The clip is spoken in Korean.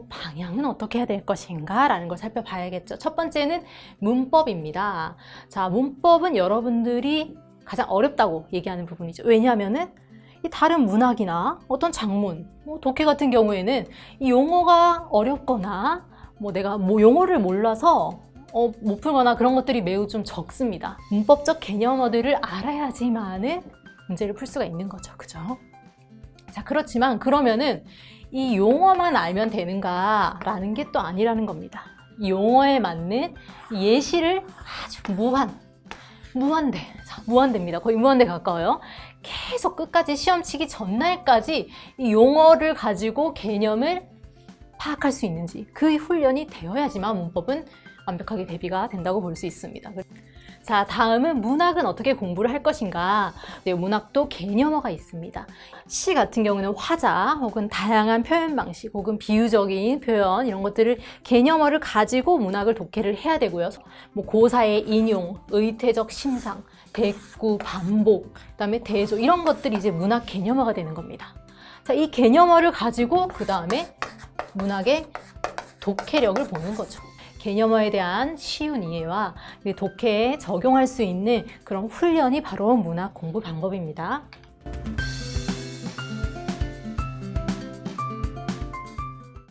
문학은 어떻게 해야 될 것인가 라는 걸 살펴봐야겠죠. 첫 번째는 문법입니다. 자, 문법은 여러분들이 가장 어렵다고 얘기하는 부분이죠. 왜냐하면은 이 다른 문학이나 어떤 작문, 뭐 독해 같은 경우에는 이 용어가 어렵거나 뭐 내가 뭐 용어를 몰라서 어, 못 풀거나 그런 것들이 매우 좀 적습니다. 문법적 개념어들을 알아야지만은 문제를 풀 수가 있는 거죠. 그죠? 자, 그렇지만 그러면은 이 용어만 알면 되는가라는 게 또 아니라는 겁니다. 이 용어에 맞는 예시를 아주 무한, 무한대, 자, 무한대입니다. 거의 무한대 가까워요. 계속 끝까지 시험 치기 전날까지 이 용어를 가지고 개념을 파악할 수 있는지 그 훈련이 되어야지만 문법은 완벽하게 대비가 된다고 볼 수 있습니다. 자, 다음은 문학은 어떻게 공부를 할 것인가? 네, 문학도 개념어가 있습니다. 시 같은 경우는 화자 혹은 다양한 표현 방식 혹은 비유적인 표현 이런 것들을 개념어를 가지고 문학을 독해를 해야 되고요. 뭐 고사의 인용, 의태적 심상, 대구, 반복, 그다음에 대조 이런 것들이 이제 문학 개념어가 되는 겁니다. 자, 이 개념어를 가지고 그 다음에 문학의 독해력을 보는 거죠. 개념어에 대한 쉬운 이해와 이 독해에 적용할 수 있는 그런 훈련이 바로 문학 공부 방법입니다.